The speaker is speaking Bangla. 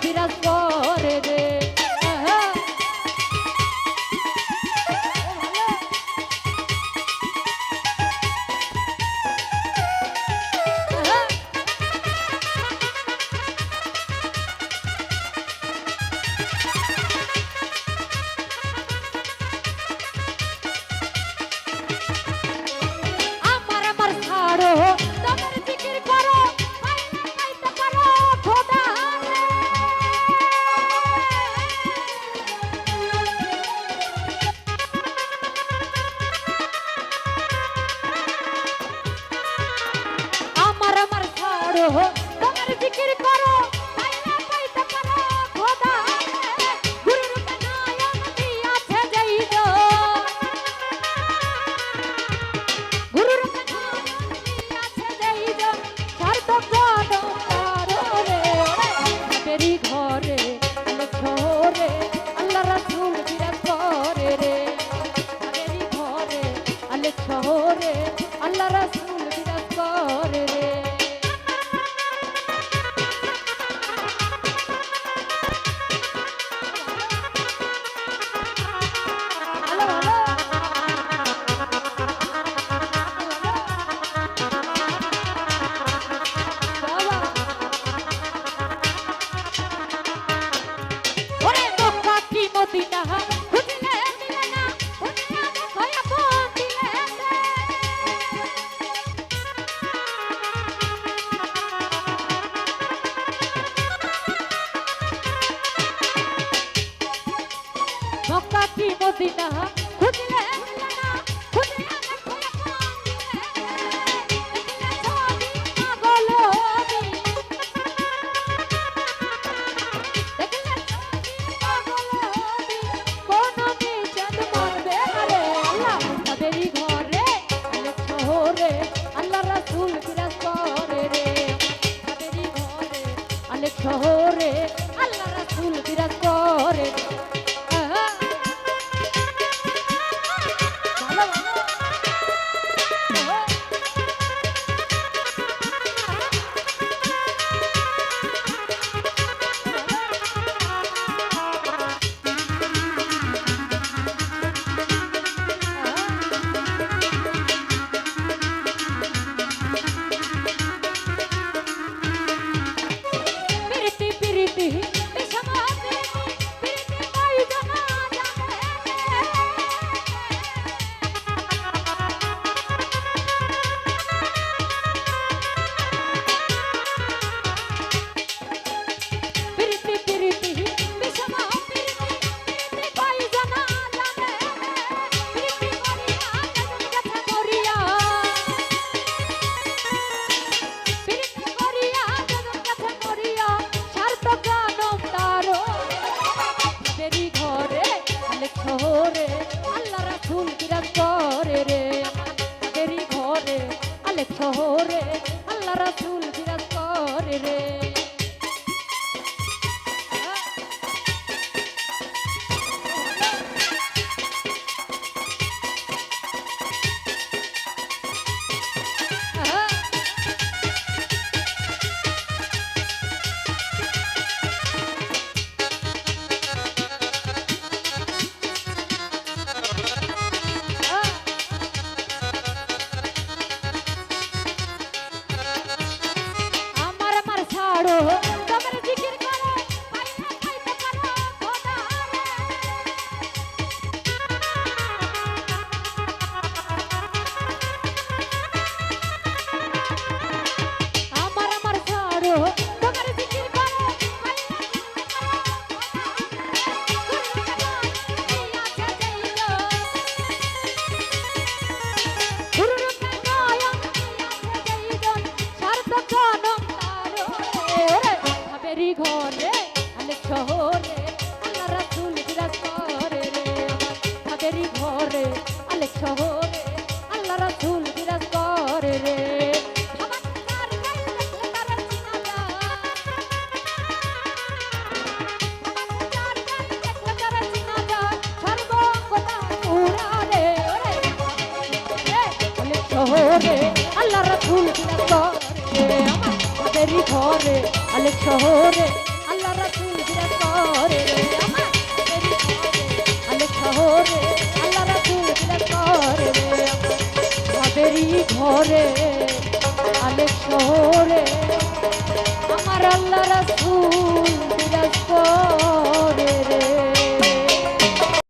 get quieras por করো তোমার জিকির করো। मोदी ना বিরাজ করে রে তেরি ঘরে আলেক শহরে আল্লাহ রাসুল বিরাজ করে রে। অনেক শহরে আল্লাহ রাসুল বিরাজ করে রে। শহরে আল্লাহ রাসুল বিরাজ করে আমার ঘরে অনেক শহরে আল্লাহ রাসুল বিরাজ করে আমার ঘরে অনেক শহরে। বাপেরই ঘরে আলেক শহরে। আমার আল্লাহ রাসূল